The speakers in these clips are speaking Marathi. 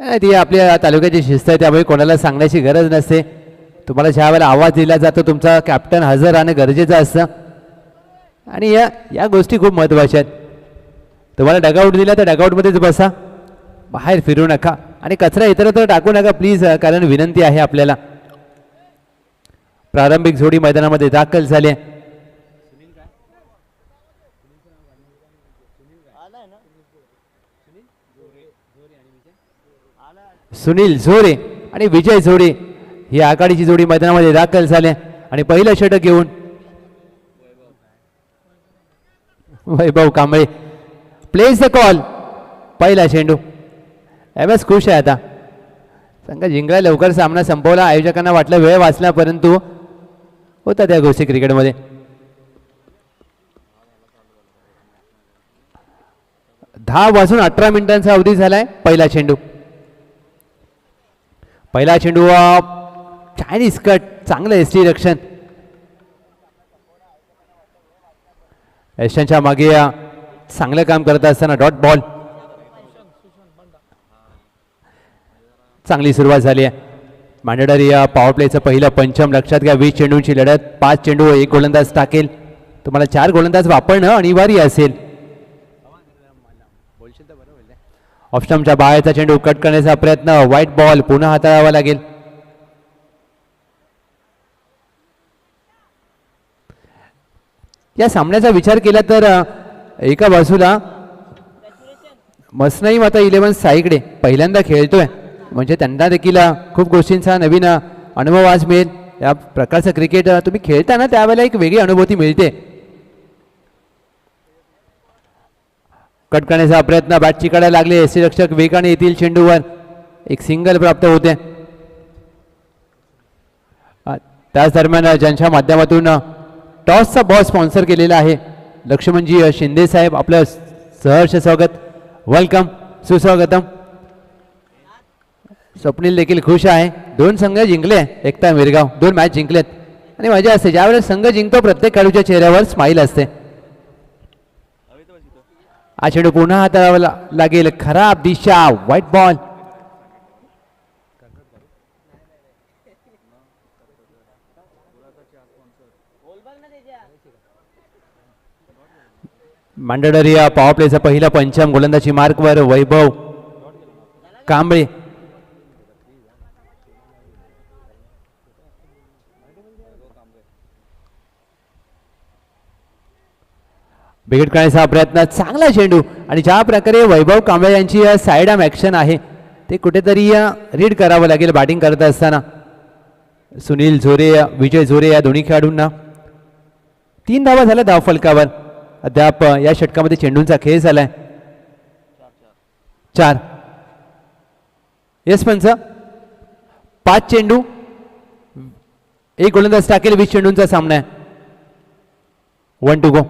ती आपल्या तालुक्याची शिस्त आहे त्यामुळे कोणाला सांगण्याची गरज नसते. तुम्हाला ज्या वेळेला आवाज दिला जातो तुमचा कॅप्टन हजर राहणं गरजेचं असतं. आणि या या गोष्टी खूप महत्त्वाच्या आहेत. तुम्हाला डगआउट दिला तर डगआउटमध्येच बसा. बाहेर फिरू नका. आणि कचरा इतरत्र टाकू नका प्लीज कारण विनंती आहे आपल्याला. प्रारंभिक जोडी मैदानामध्ये दाखल झाली आहे. सुनील झोरे आणि विजय झोरे ही आघाडीची जोडी मैदानामध्ये दाखल झाले. आणि पहिलं षटक घेऊन Vaibhav Kamble. Place the call पहिला चेंडू एम खुश आहे आता. संघ जिंकला लवकर सामना संपवला. आयोजकांना वाटलं वेळ वाचला परंतु होता त्या गोष्टी क्रिकेटमध्ये. दहा वाजून अठरा मिनिटांचा अवधी झालाय. पहिला चेंडू पहिला चेंडू चायनीज कट चांगलं एस टी रक्षण. यशांच्या मागे चांगलं काम करत असताना डॉट बॉल. चांगली सुरुवात झाली आहे. मांडडारी या पॉवर प्लेचं पहिलं पंचम लक्षात घ्या वीस चेंडूंची लढत पाच चेंडू एक गोलंदाज टाकेल. तुम्हाला चार गोलंदाज वापरणं अनिवार्य असेल. ऑप्शनच्या बाहेरचा चेंडू कट करण्याचा प्रयत्न. व्हाईट बॉल पुन्हा हाताळावा लागेल. या सामन्याचा विचार केला तर एका बाजूला मसनाई माता इलेव्हन साईकडे पहिल्यांदा खेळतोय. म्हणजे त्यांना देखील खूप गोष्टींचा नवीन अनुभव आज मिळेल. या प्रकारचं क्रिकेट तुम्ही खेळताना त्यावेळेला एक वेगळी अनुभूती मिळते. कट करण्याचा प्रयत्न बॅटची चिकायला लागले एसी रक्षक वेगाने येतील चेंडूवर एक सिंगल प्राप्त होते. त्याच दरम्यान ज्यांच्या माध्यमातून टॉसचा बॉल स्पॉन्सर केलेला आहे. लक्ष्मणजी शिंदे साहेब आपलं सहर्ष स्वागत. वेलकम सुस्वागतम. स्वप्नील देखील खुश आहे. दोन संघ जिंकले. एकता मिरगाव. दोन मॅच जिंकलेत. आणि मजा असते. ज्यावेळेस संघ जिंकतो प्रत्येक खेळूच्या चेहऱ्यावर स्माईल असते. हा चेंडू पुन्हा हाताळावा लागेल खराब दिशा व्हाईट बॉल मांडडरिया पॉवर प्लेचा पहिला पंचम गोलंदाजी मार्कवर वैभव कांबळे. बिघड करण्याचा प्रयत्न चांगला चेंडू आणि ज्या प्रकारे वैभव कांबळे यांची साईड आम ॲक्शन आहे ते कुठेतरी रीड करावं लागेल बॅटिंग करत असताना. सुनील झोरे विजय झोरे या दोन्ही खेळाडूंना. तीन धावा झाल्या धाव फलकावर. अद्याप या षटकामध्ये चेंडूंचा खेळ झालाय. चार. येस पंच. पाच चेंडू. एक गोलंदाज टाकेल वीस चेंडूंचा सामना आहे. वन टू गो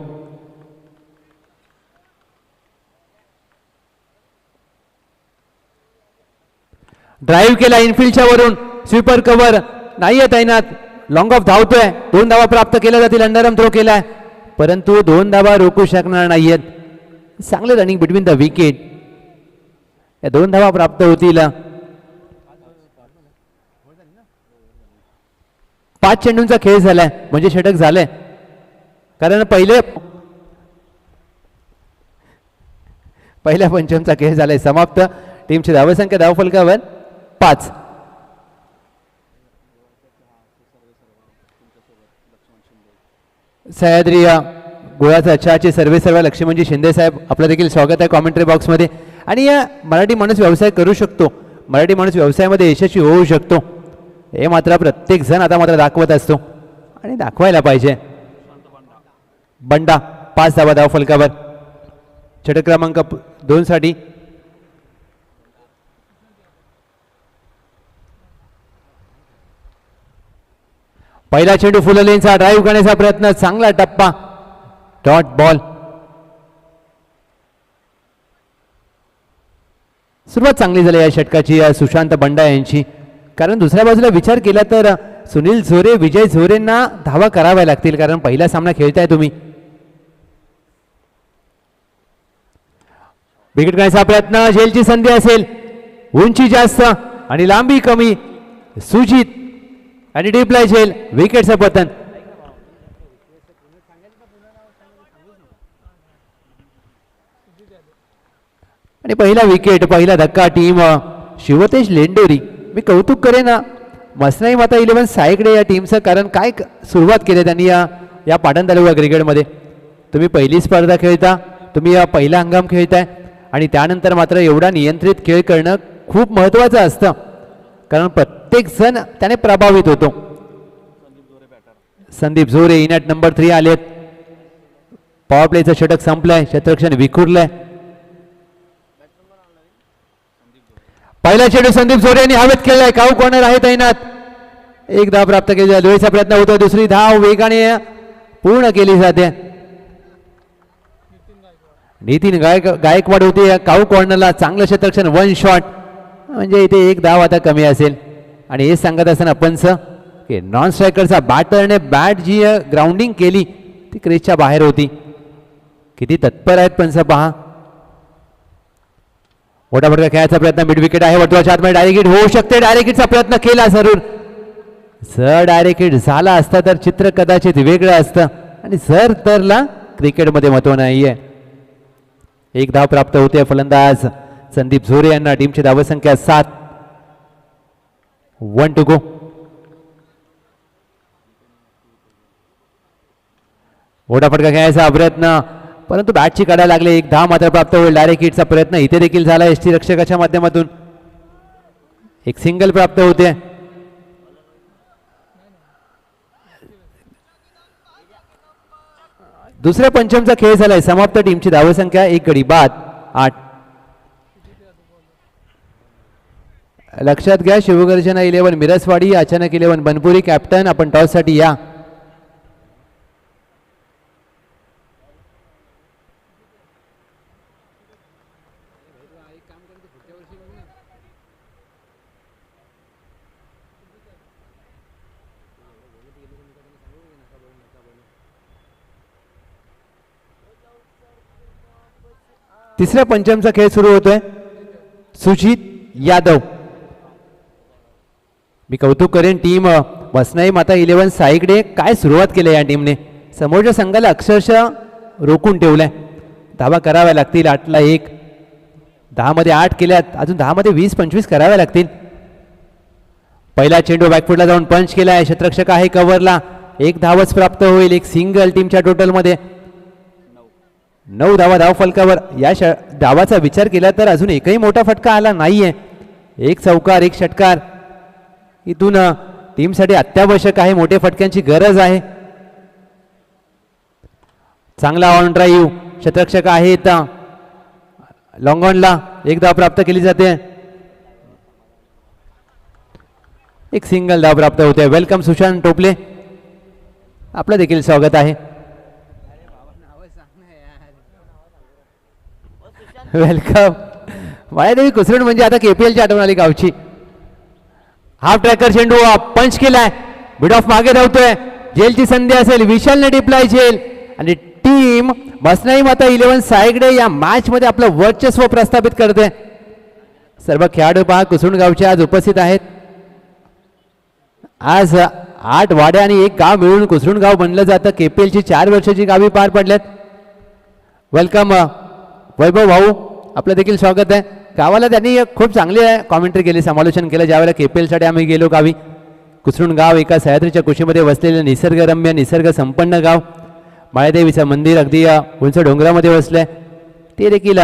ड्राईव्ह केला इनफिल्डच्या वरून. स्वीपर कव्हर नाही आहे तैनात. लॉंग ऑफ धावतोय. दोन धावा प्राप्त केल्या जातील. अंडरम थ्रो केलाय. परंतु दोन धावा रोखू शकणार नाहीयेत. चांगले रनिंग बिटवीन द विकेट या दोन धावा प्राप्त होतील. पाच चेंडूंचा खेळ झालाय. म्हणजे षटक झालंय. कारण पहिले पहिल्या पंचमचा खेळ झालाय. समाप्त. टीमची धावसंख्या धावफलकावर. पाच. सह्याद्री या गुळाचा चहाचे सर्वे सर्व लक्ष्मणजी शिंदे साहेब आपलं देखील स्वागत आहे कॉमेंट्री बॉक्समध्ये आणि या मराठी माणूस व्यवसाय करू शकतो. मराठी माणूस व्यवसायामध्ये यशस्वी होऊ शकतो. हे मात्र प्रत्येक जण आता मात्र दाखवत असतो. आणि दाखवायला पाहिजे. बंडा पाच धावा धाव फलकावर. षटक क्रमांक दोनसाठी पहिला चेंडू फुललेनचा ड्राईव्ह करण्याचा प्रयत्न चांगला टप्पा. डॉट बॉल सुरुवात चांगली झाली या षटकाची सुशांत बंडा यांची. कारण दुसऱ्या बाजूला विचार केला तर सुनील झोरे विजय झोरेंना धावा कराव्या लागतील कारण पहिला सामना खेळताय तुम्ही. विकेट करण्याचा प्रयत्न झेलची संधी असेल. उंची जास्त आणि लांबी कमी. सुजित आणि डीप लाईज येईल विकेटचं पतन आणि पहिला विकेट पहिला धक्का टीम शिवतेश लेंडोरी. मी कौतुक करेन मसनाई माता इलेव्हन सायकडे या टीमचं कारण काय सुरुवात केली त्यांनी या या पाटण तालुका क्रिकेटमध्ये तुम्ही पहिली स्पर्धा खेळता तुम्ही या पहिला हंगाम खेळताय आणि त्यानंतर मात्र एवढा नियंत्रित खेळ करणं खूप महत्त्वाचं असतं. कारण प्रत्येक जण त्याने प्रभावित होतो. Sandeep Zore in at number three आलेत. पॉवर प्लेचं षटक संपलंय शतरक्षण विखुरलंय. पहिला चेडू संदीप झोरे यांनी हवेत केलाय काऊ कॉर्नर आहे तैनात एक धाव प्राप्त केली जाते प्रयत्न होतो. दुसरी धाव वेगाने पूर्ण केली जाते. नितीन गायक गायकवाड होते. काऊ कॉर्नरला चांगलं क्षेत्रक्षण वन शॉट म्हणजे इथे एक धाव आता कमी असेल. आणि हे सांगत असताना पंच की नॉन स्ट्रायकरचा बॅटरने बॅट जी ग्राउंडिंग केली ती क्रीजच्या बाहेर होती. किती तत्पर आहेत पंच पहा. मोठा मोठा खेळायचा प्रयत्न मिड विकेट आहे वटवाच्या आतमध्ये डायरेक्ट हिट होऊ शकते. डायरेक्ट हिटचा प्रयत्न केला जरूर जर डायरेक्ट हिट झाला असता तर चित्र कदाचित वेगळं असतं. आणि सर तरला क्रिकेटमध्ये महत्त्व नाहीये. एक धाव प्राप्त होते फलंदाज. संदीप झोरे यांना टीमची धावसंख्या सात. वन टू गो मोठा फटका खेळायचा प्रयत्न परंतु बॅटची काढायला लागले. एक दहा मात्र प्राप्त होईल. डायरेक्ट हिटचा प्रयत्न इथे देखील झाला एस टी रक्षकाच्या माध्यमातून. एक सिंगल प्राप्त होते. दुसऱ्या पंचमचा खेळ झालाय. समाप्त टीमची धावसंख्या एक गडी बाद आठ. लक्षात घ्या शिवगर्जना इलेव्हन मिरसवाडी अचानक इलेव्हन बनपुरी कॅप्टन आपण टॉससाठी या. तिसऱ्या पंचमचा खेळ सुरू होतोय. सुजित यादव. मी कौतुक करेन टीम वसनाई माता इलेव्हन साईकडे काय सुरुवात केली या टीमने समोरच्या संघाला अक्षरशः रोखून ठेवलंय. धावा कराव्या लागतील आठला एक. दहामध्ये आठ केल्यात अजून दहामध्ये वीस पंचवीस कराव्या लागतील. पहिला चेंडू बॅकफुटला जाऊन पंच केलाय. शतरक्षक आहे कव्हरला एक धावच प्राप्त होईल एक सिंगल टीमच्या टोटलमध्ये नऊ धावा धाव फलकावर. या श धावाचा विचार केला तर अजून एकही मोठा फटका आला नाहीये. एक चौकार एक षटकार. इथून टीमसाठी अत्यावश्यक आहे मोठ्या फटक्यांची गरज आहे. चांगला ऑन ड्राईव्ह शतरक्षक आहेत. लॉंग ऑनला एक धाव प्राप्त केली जाते. एक सिंगल धाव प्राप्त होते. वेलकम सुशांत टोपले. आपलं देखील स्वागत आहे. वेलकम मायादेवी कुसरण म्हणजे आता केपीएलची आठवण आली गावची. हाफ ट्रॅकर चेंडू पंच केलाय. बिड ऑफ मागे धावतोय. जेलची संधी असेल विशालने डिप्लाय जेल. आणि टीम मसनाई माता इलेव्हन सायगडे या मॅच मध्ये आपलं वर्चस्व प्रस्थापित करते. सर्व खेळाडू पहा कुसुण गावचे आज उपस्थित आहेत. आज आठ वाड्या आणि एक गाव मिळून कुसरुण गाव बनलं जातं. केपीएलची चार वर्षाची गावी पार पडल्यात वेलकम वैभव भाऊ. आपलं देखील स्वागत आहे. गावाला त्यांनी खूप चांगली कॉमेंट्री केली समालोचन केलं. ज्यावेळेला केपीएलसाठी आम्ही गेलो गावी कुसरून गाव एका सह्याद्रीच्या कुशीमध्ये वसलेलं निसर्गरम्य निसर्ग संपन्न गाव. माळेदेवीचं मंदिर अगदी उंच डोंगरामध्ये वसलं ते देखील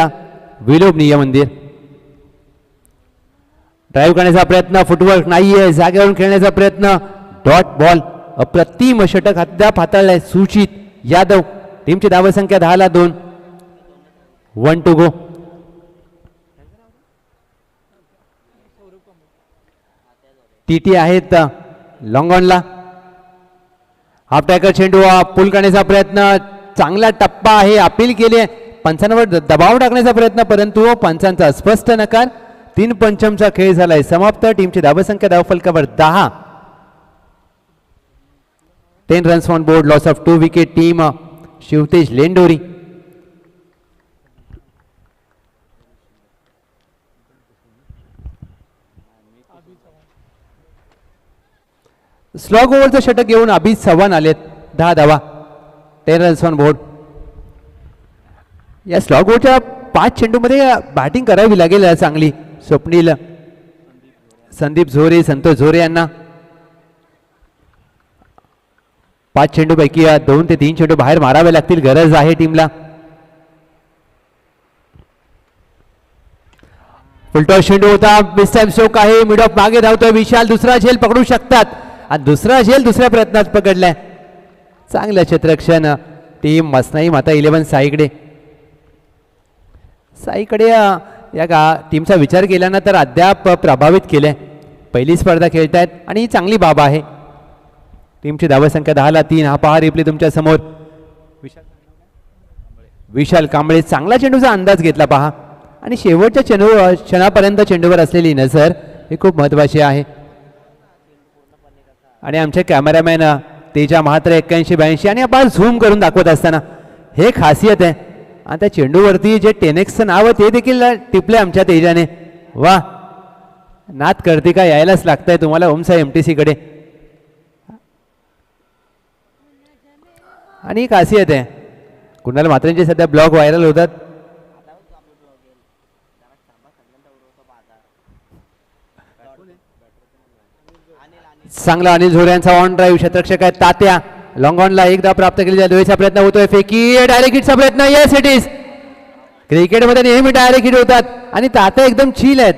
विलोभनीय मंदिर. ड्राईव्ह करण्याचा प्रयत्न फुटवर्क आहे जागेवरून खेळण्याचा प्रयत्न. डॉट बॉल अप्रतिम षटक अद्याप हाताळलाय. सूचित यादव टीमची धावसंख्या दहाला दोन. वन टू गो टी टी आहेत लॉंग ऑनला हाफ टॅकर चेंडू हा करण्याचा प्रयत्न चांगला टप्पा आहे अपील केले आहे. पंचांवर दबाव टाकण्याचा प्रयत्न परंतु हो, पंचांचा स्पष्ट नकार. तीन पंचमचा खेळ झालाय समाप्त. टीमची धावसंख्या धावफलकावर दहा. Ten runs on board loss of two wicket team Shivtej Lendori. Slog ओव्हरचं षटक घेऊन अभिज चव्हाण आलेत दहा धावा टेन रन्स ऑन बोर्ड या स्लॉग ओव्हरच्या पाच चेंडूमध्ये बॅटिंग करावी लागेल चांगली. स्वप्नील संदीप झोरे संतोष झोरे यांना. पाच चेंडूपैकी या दोन ते तीन चेंडू बाहेर मारावे लागतील. गरज आहे टीमला. फुलटॉस चेंडू होता. मिस्टॅम स्ट्रोक आहे. मिड ऑफ मागे धावतोय. विशाल दुसरा झेल पकडू शकतात. आणि दुसरा झेल दुसऱ्या प्रयत्नात पकडलाय. चांगलं क्षेत्रक्षण टीम मसनाई माता इलेव्हन साईकडे. साईकडे या का टीमचा विचार केला ना तर अद्याप प्रभावित केलंय. पहिली स्पर्धा खेळतायत आणि ही चांगली बाब आहे. टीमची धावसंख्या दहाला तीन. हा पहा रिप्ले तुमच्यासमोर. विशाल कांबळे. चांगला चेंडूचा अंदाज घेतला पहा. आणि शेवटच्या चेंडू क्षणापर्यंत चेंडूवर असलेली नजर ही खूप महत्त्वाची आहे. आणि आमचे कॅमेरामॅन तेजा महात्र एक्क्याऐंशी ब्याऐंशी आणि आपण झूम करून दाखवत असताना हे खासियत आहे. आणि त्या चेंडूवरती जे टेनेक्सचं नाव आहे ते देखील टिपले आमच्या तेजाने. वा नात करते का? यायलाच लागतंय तुम्हाला ओमसा एम टी सीकडे आणि खासियत आहे. कुणाल मात्रेंचे सध्या ब्लॉग व्हायरल होतात. चांगला अनिल झोऱ्यांचा यांचा ऑन ड्राईव्ह क्षेत्रक्षक आहे तात्या. लॉंग ऑनला एकदा प्राप्त केलेल्या लोहेचा प्रयत्न होतोय. फेकी डायरेक्ट हिटचा प्रयत्न. येस इट इज क्रिकेटमध्ये नेहमी डायरेक्ट हिट होतात. आणि तात्या एकदम चिल आहेत.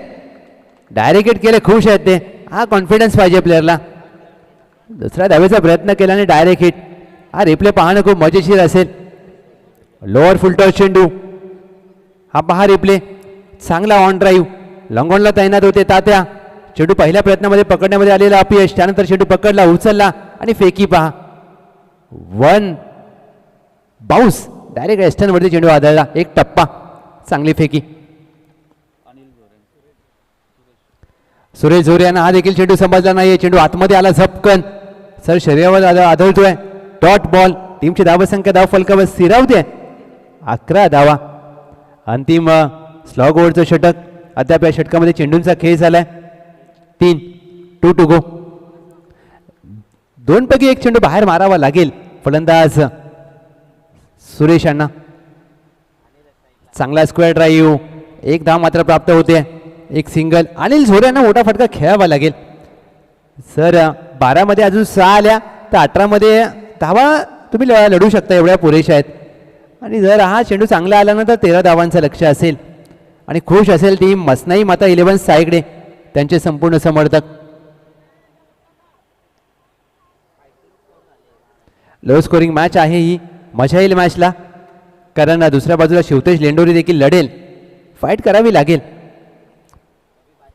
डायरेक्ट हिट केले खुश आहेत ते. हा कॉन्फिडन्स पाहिजे प्लेअरला दुसऱ्या धावेचा प्रयत्न केला आणि डायरेक्ट हिट हा रिप्ले पाहणं खूप मजेशीर असेल. लोअर फुलटॉस चेंडू. हा पहा रिप्ले चांगला ऑन ड्राईव्ह लॉंगॉनला तैनात होते तात्या. चेंडू पहिल्या प्रयत्नामध्ये पकडण्यामध्ये आलेला अपयश त्यानंतर चेंडू पकडला उचलला आणि फेकी पहा. वन. बाऊस. डायरेक्ट एस्टनवरती चेंडू आदळला. एक टप्पा. चांगली फेकी. सुरेश झोरे यांना हा देखील चेंडू समजला नाही चेंडू आतमध्ये आला झपकन. सर शरीरावर आदळतोय. डॉट बॉल टीमची धावसंख्या धाव फलकावर स्थिरावते. अकरा धावा. अंतिम स्लॉग ओव्हरचं षटक. अद्याप या षटकामध्ये चेंडूंचा खेळ झालाय. तीन टू टू गो दोनपैकी एक चेंडू बाहेर मारावा लागेल. फलंदाज सुरेश यांना चांगला स्क्वेअर ड्राईव्ह एक धाव मात्र प्राप्त होते. एक सिंगल अनिल झोरे यांना मोठा फटका खेळावा लागेल. सर बारामध्ये अजून सहा आल्या. तर अठरामध्ये धावा तुम्ही लढू शकता एवढ्या पुरेशा आहेत. आणि जर हा चेंडू चांगला आला ना तर तेरा धावांचं लक्ष असेल. आणि खुश असेल टीम. मसनाई माता इलेव्हन साईकडे. त्यांचे संपूर्ण समर्थक. लो स्कोरिंग मॅच आहे ही. मजा येईल मॅचला कारण दुसऱ्या बाजूला शिवतेश लेंडोरी देखील लढेल. फाईट करावी लागेल.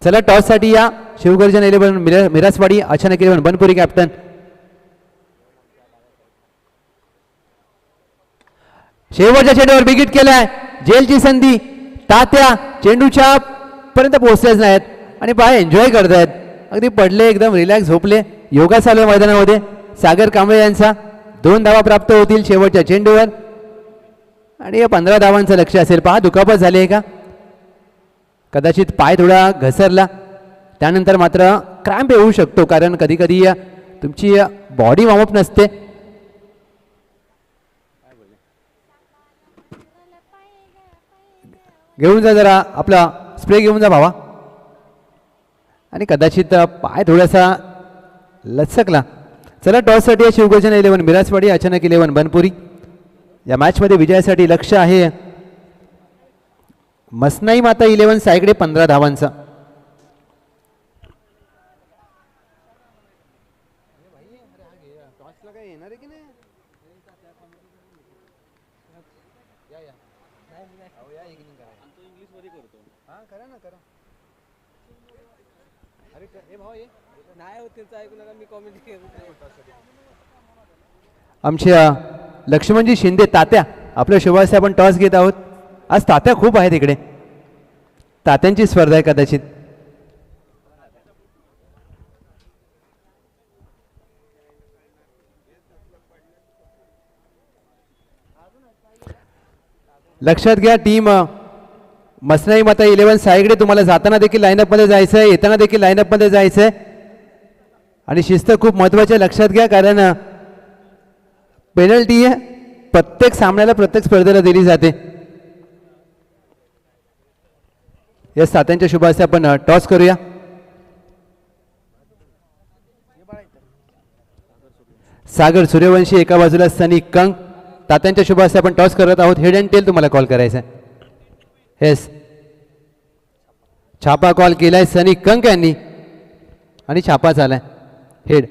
चला टॉससाठी या. शिवगर्जन इलेव्हन मिरा मिरासवाडी अचानक इलेव्हन बनपुरी कॅप्टन शेवटच्या चेंडूवर बिगिट केलाय. जेलची संधी तात्या चेंडूच्या पर्यंत पोहोचल्याच नाहीत. आणि पहा एन्जॉय करतायत. अगदी पडले एकदम रिलॅक्स झोपले. योगा चालू आहे मैदानामध्ये. सागर कांबळे यांचा दोन धावा प्राप्त होतील शेवटच्या चेंडूवर. आणि या पंधरा धावांचं लक्ष असेल. पहा दुखापत झाली आहे का? कदाचित पाय थोडा घसरला. त्यानंतर मात्र क्रॅम्प येऊ शकतो कारण कधी कधी तुमची बॉडी वॉर्मअप नसते. घेऊन जा जरा आपला स्प्रे घेऊन जा भावा. आणि कदाचित पाय थोडासा लचकला. चला टॉससाठी आहे शिवगर्जन इलेव्हन मिरासवाडी अचानक इलेव्हन बनपुरी. या मॅचमध्ये विजयासाठी लक्ष आहे. मसनाई माता इलेव्हन साईकडे पंधरा धावांचा नाही होत त्यांचं ऐकू नका मी कॉमेंट आमच्या लक्ष्मणजी शिंदे तात्या आपल्या शुभाशी आपण टॉस घेत आहोत. आज तात्या खूप आहेत इकडे. तात्यांची स्पर्धा आहे कदाचित. लक्षात घ्या टीम मसनाई माता इलेव्हन साईकडे तुम्हाला जाताना देखील लाईनअपमध्ये जायचं आहे येताना देखील लाईनअपमध्ये जायचं आहे आणि शिस्त खूप महत्त्वाची आहे लक्षात घ्या कारण पेनल्टी आहे. प्रत्येक सामन्याला प्रत्येक स्पर्धेला दिली जाते. या सात्यांच्या शुभ आपण टॉस करूया. सागर सूर्यवंशी एका बाजूला सनी कंक तात्यांच्या शुभ आपण टॉस करत आहोत. हेड अँड टेल तुम्हाला कॉल करायचा आहे. येस छापा कॉल केलाय सनी कंक यांनी. आणि छापा झालाय. Head.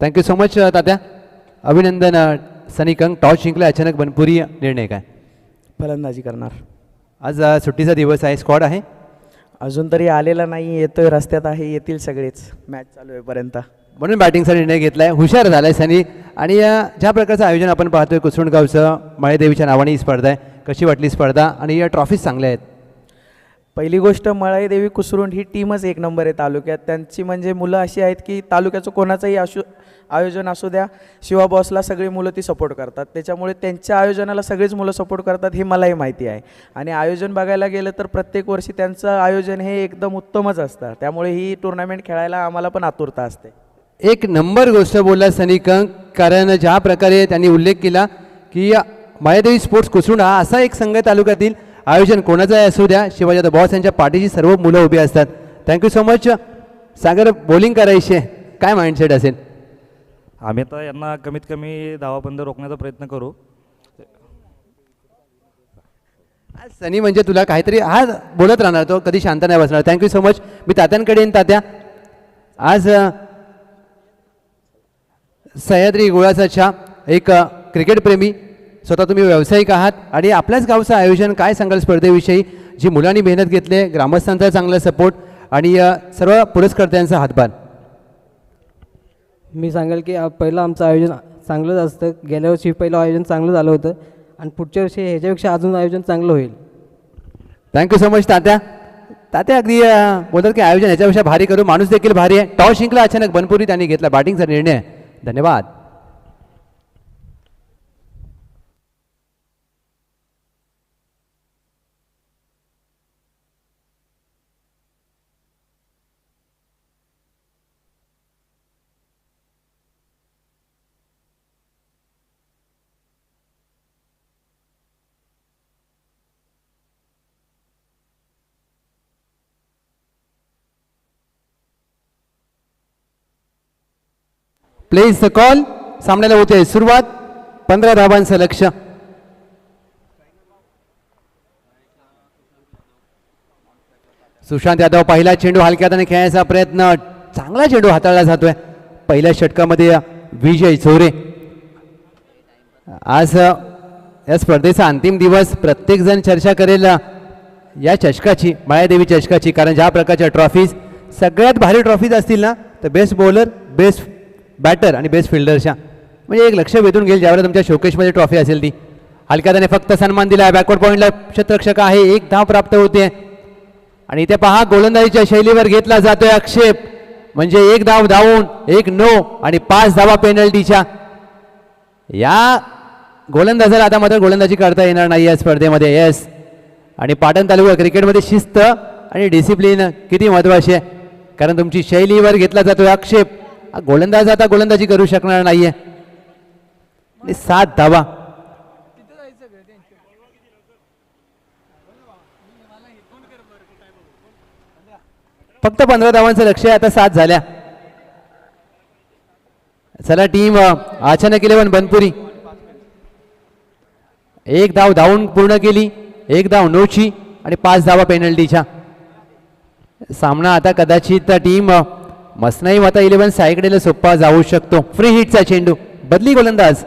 Thank you so much Tatya. अभिनंदन सनी कंक टॉस जिंकला अचानक बनपुरी निर्णय काय? फलंदाजी करणार. आज सुट्टीचा दिवस आहे स्क्वॉड आहे? अजून तरी आलेला नाही येतोय रस्त्यात आहे येतील सगळेच. मॅच चालू होईपर्यंत म्हणून बॅटिंगचा निर्णय घेतलाय हुशार झालाय सनी. आणि अ, ज्या प्रकारचं आयोजन आपण पाहतोय कुसुंडगावचं मळेदेवीच्या नावाने ही स्पर्धा आहे. कशी वाटली स्पर्धा? आणि या ट्रॉफीज चांगल्या आहेत. पहिली गोष्ट मळाईदेवी कुसरुंड ही टीमच एक नंबर आहे तालुक्यात. त्यांची म्हणजे मुलं अशी आहेत की तालुक्याचं कोणाचंही असू आयोजन असू द्या शिवा बॉसला सगळी मुलं ती सपोर्ट करतात. त्याच्यामुळे त्यांच्या आयोजनाला सगळीच मुलं सपोर्ट करतात हे मलाही माहिती आहे. आणि आयोजन बघायला गेलं तर प्रत्येक वर्षी त्यांचं आयोजन हे एकदम उत्तमच असतं. त्यामुळे ही टुर्नामेंट खेळायला आम्हाला पण आतुरता असते. एक नंबर गोष्ट बोलला सनी कंक कारण ज्या प्रकारे त्यांनी उल्लेख केला की मायादेवी स्पोर्ट्स कुसुंड हा असा एक संघ आहे तालुक्यातील आयोजन कोणाचाही असू द्या शिवाजी बॉस यांच्या पाठीशी सर्व मुलं उभी असतात. Thank you so much Sagar bowling करायची काय माइंडसेट असेल? आम्ही आता यांना कमीत कमी धावाबंद रोखण्याचा प्रयत्न करू. आज सनी म्हणजे तुला काहीतरी हा बोलत राहणार तो कधी शांत नाही बसणार. थँक्यू सो मच मी तात्यांकडे येईन तात्या. आज सह्याद्री गुळासाच्या एक क्रिकेटप्रेमी स्वतः तुम्ही व्यावसायिक आहात आणि आपल्याच गावचं आयोजन काय सांगाल स्पर्धेविषयी? जी मुलांनी मेहनत घेतली आहे, ग्रामस्थांचा चांगला सपोर्ट आणि सर्व पुरस्कर्त्यांचा हातभार. मी सांगेल की पहिलं आमचं आयोजन चांगलंच असतं. गेल्या वर्षी पहिलं आयोजन चांगलं झालं होतं आणि पुढच्या वर्षी ह्याच्यापेक्षा अजून आयोजन चांगलं होईल. Thank you so much Tatya. Tatya अगदी बोलतात की आयोजन ह्याच्यापेक्षा भारी करू. माणूस देखील भारी आहे. टॉस जिंकला अचानक बनपुरी त्यांनी घेतला बॅटिंगचा निर्णय. धन्यवाद. प्लेस द कॉल सामन्याला होते सुरुवात. पंधरा धावांचं लक्ष. सुशांत यादव पहिला चेंडू हलक्यात आणि खेळण्याचा प्रयत्न. चांगला चेंडू हाताळला जातोय. पहिल्या षटकामध्ये विजय चोरे. आज या स्पर्धेचा अंतिम दिवस. प्रत्येक जण चर्चा करेल या चषकाची मायादेवी चषकाची. कारण ज्या प्रकारच्या ट्रॉफीज सगळ्यात भारी ट्रॉफीज असतील ना तर बेस्ट बॉलर बेस्ट बॅटर आणि बेस्ट फिल्डरच्या म्हणजे एक लक्ष वेधून घेईल ज्यावेळेला तुमच्या शोकेशमध्ये ट्रॉफी असेल ती. हलक्याने फक्त सन्मान दिला आहे बॅकवर्ड पॉईंटला क्षेत्ररक्षक आहे एक धाव प्राप्त होते. आणि इथे पहा गोलंदाजीच्या शैलीवर घेतला जातोय आक्षेप. म्हणजे एक धाव धावून एक नो आणि पाच धावा पेनल्टीच्या या गोलंदाजाला आता मात्र गोलंदाजी करता येणार नाही या स्पर्धेमध्ये येस आणि पाटण तालुका क्रिकेटमध्ये शिस्त आणि डिसिप्लिन किती महत्वाची आहे. कारण तुमची शैलीवर घेतला जातो आक्षेप. गोलंदाज आता गोलंदाजी करू शकणार नाहीये. सात धावा. फक्त पंधरा धावांचं लक्ष आहे आता सात झाल्या. चला टीम अचानक इलेव्हन बनपुरी. एक धाव धावून पूर्ण केली एक धाव नोची आणि पाच धावा पेनल्टीच्या. सामना आता कदाचित टीम मसनाई माता इलेव्हन सायकडेला सोप्पा जाऊ शकतो. फ्री हिटचा चेंडू. बदली गोलंदाज.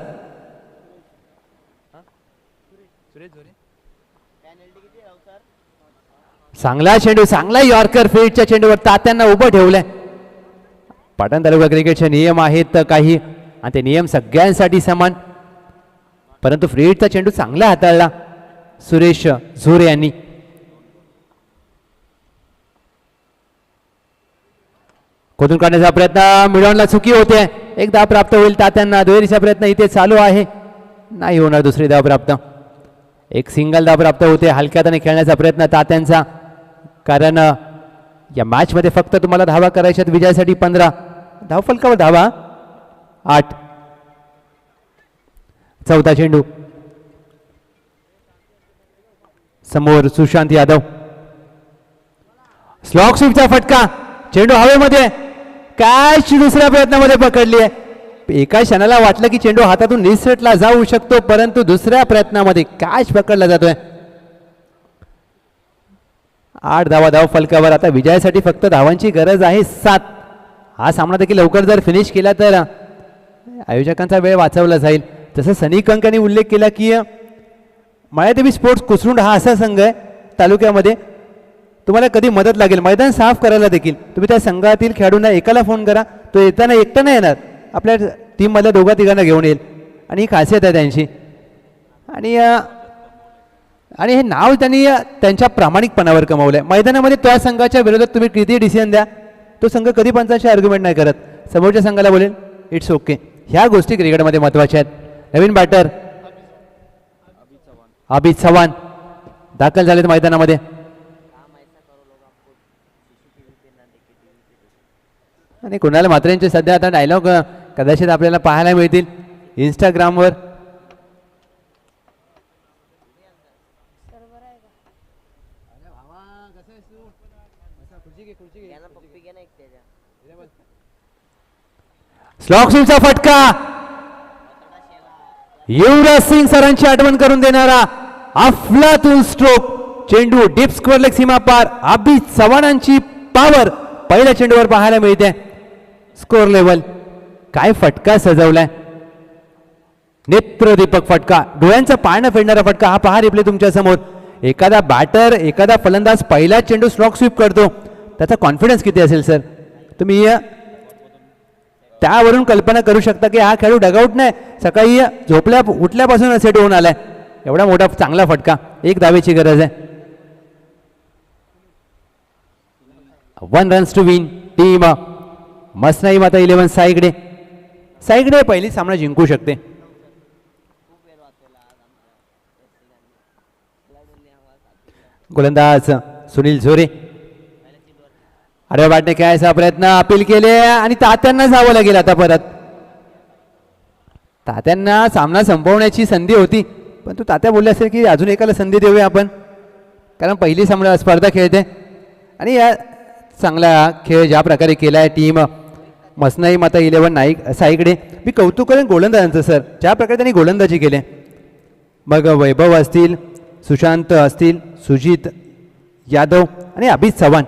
चांगला चेंडू चांगला यॉर्कर फील्डच्या चेंडूवर तात्यांना उभं ठेवलंय. पाटण तालुका क्रिकेटचे नियम आहेत काही आणि ते नियम सगळ्यांसाठी समान. परंतु फ्रीडचा चेंडू चांगला हाताळला. सुरेश झोरे यांनी. खोदून काढण्याचा प्रयत्न मिळवणला चुकी होते. एक धाव प्राप्त होईल तात्यांना दुहेरीचा प्रयत्न इथे चालू आहे. नाही होणार दुसरी धाव प्राप्त. एक सिंगल धाव प्राप्त होते. हलक्यात आणि खेळण्याचा प्रयत्न तात्यांचा कारण या मॅचमध्ये फक्त तुम्हाला धावा करायच्यात विजयासाठी पंधरा. धाव फलकावर धावा. आठ. चौथा चेंडू. समोर सुशांत यादव. स्लॉक स्वीपचा फटका. चेंडू हवेमध्ये. कॅच दुसऱ्या प्रयत्नामध्ये पकडली आहे एका क्षणाला वाटलं की चेंडू हातातून निसटला जाऊ शकतो परंतु दुसऱ्या प्रयत्नामध्ये कॅच पकडला जातोय? आठ धावा धाव फलकावर. आता विजयासाठी फक्त धावांची गरज आहे सात. हा सामना देखील लवकर जर फिनिश केला तर आयोजकांचा वेळ वाचवला जाईल. तसं सनी कंकांनी उल्लेख केला की मळ्यादेवी स्पोर्ट्स कुसरुंड हा असा संघ आहे तालुक्यामध्ये. तुम्हाला कधी मदत लागेल? मैदान साफ करायला देखील. तुम्ही त्या संघातील खेळाडूंना एकाला फोन करा. तो येताना एकटा नाही येणार. आपल्या टीममधल्या दोघा तिघांना घेऊन येईल. आणि ही खासियत आहे त्यांची. आणि आणि हे नाव त्यांनी त्यांच्या प्रामाणिकपणावर कमावलं आहे मैदानामध्ये त्या संघाच्या विरोधात तुम्ही किती डिसिजन द्या तो संघ कधी पंचांशी आर्ग्युमेंट नाही करत. समोरच्या संघाला बोलेल इट्स ओके ह्या गोष्टी क्रिकेटमध्ये महत्त्वाच्या आहेत. नवीन बॅटर अभित चव्हाण. दाखल झालेत मैदानामध्ये. आणि कुणाल म्हात्रेंचे सध्या आता डायलॉग कदाचित आपल्याला पाहायला मिळतील. इंस्टाग्रामवर स्लॉक्सिंगचा फटका. युवराज सिंग सरांची आठवण करून देणारा अफलातून स्ट्रोक चेंडू डीप स्क्वेअर लेग सीमा पार. अभि चव्हाणांची पावर पहिल्या चेंडूवर पाहायला मिळते. Score level. काय फटका सजवलाय? नेत्रदीपक फटका. डोळ्यांचा पाळणं फेडणारा फटका. हा पहा रिप्ले तुमच्यासमोर. एखादा बॅटर एखादा फलंदाज पहिला चेंडू स्लॉक स्वीप करतो. त्याचा कॉन्फिडन्स किती असेल सर तुम्ही त्यावरून कल्पना करू शकता की हा खेळाडू डगआउट नाही. सकाळी झोपल्या उठल्यापासून सेट होऊन आलाय. एवढा मोठा चांगला फटका. एक दावेची गरज आहे. One runs to win team मस्त नाही माता इलेव्हन साईकडे. साईकडे पहिली सामना जिंकू शकते. गोलंदाज सुनील झोरे. अरे वाटणे खेळायचा प्रयत्न अपील केले आणि तात्यांना जावं लागेल आता परत. तात्यांना सामना संपवण्याची संधी होती पण तू तात्या बोलले असेल की अजून एकाला संधी देऊया आपण. कारण पहिली सामना स्पर्धा खेळते. आणि या चांगला खेळ ज्या प्रकारे केला आहे टीम मसनाई माता इलेव्हन नाईक साईकडे. मी कौतुक करेन गोलंदाजांचं सर. ज्या प्रकारे त्यांनी गोलंदाजी केले. मग वैभव असतील सुशांत असतील सुजित यादव आणि अभित चव्हाण.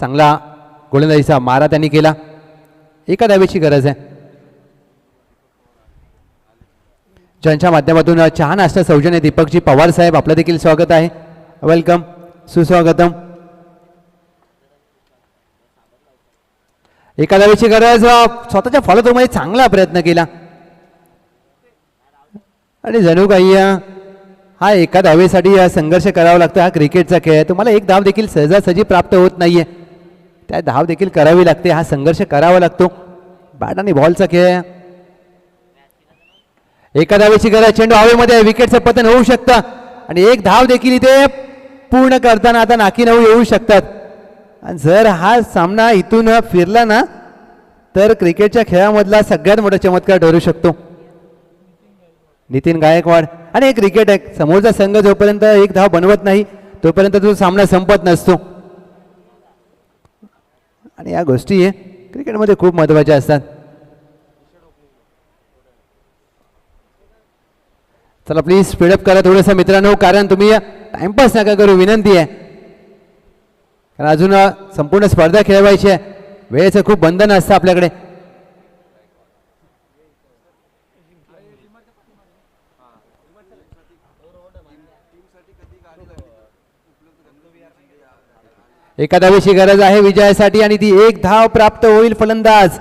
चांगला गोलंदाजीचा मारा त्यांनी केला. एका दावेची गरज आहे. ज्यांच्या माध्यमातून चहा नाश्ता सौजन्य दीपकजी पवार साहेब आपलं देखील स्वागत आहे. वेलकम सुस्वागतम. एका दावेची गरज अ, स्वतःच्या फॉलोमध्ये चांगला प्रयत्न केला. आणि जणू काही हा एका धावेसाठी संघर्ष करावा लागतो हा क्रिकेटचा खेळ आहे. तुम्हाला एक धाव देखील सहजासहजी प्राप्त होत नाहीये. त्या धाव देखील करावी लागते हा संघर्ष करावा लागतो. बॅट आणि बॉलचा खेळ आहे. एका धावेची गरज चेंडू हवेमध्ये विकेटचं पतन होऊ शकतं. आणि एक धाव देखील इथे पूर्ण करताना आता नाकी नऊ येऊ शकतात. आणि जर हा सामना इथून फिरला ना तर क्रिकेटच्या खेळामधला सगळ्यात मोठा चमत्कार ठरू शकतो. नितीन गायकवाड. आणि एक क्रिकेट आहे समोरचा संघ जोपर्यंत एक धाव बनवत नाही तोपर्यंत तो सामना संपत नसतो. आणि या गोष्टी क्रिकेटमध्ये खूप महत्त्वाच्या असतात. चला प्लीज स्पीडअप करा थोडंसं मित्रांनो कारण तुम्ही टाइमपास नका करू विनंती आहे. कारण अजून संपूर्ण स्पर्धा खेळवायची आहे. वेळेचं खूप बंधन असतं आपल्याकडे. एका धावेची गरज आहे विजयासाठी आणि ती एक धाव प्राप्त होईल फलंदाज.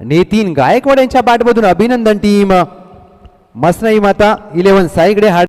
नितीन गायकवाड यांच्या बाटमधून अभिनंदन टीम. मसनाई माता इलेव्हन साईकडे हा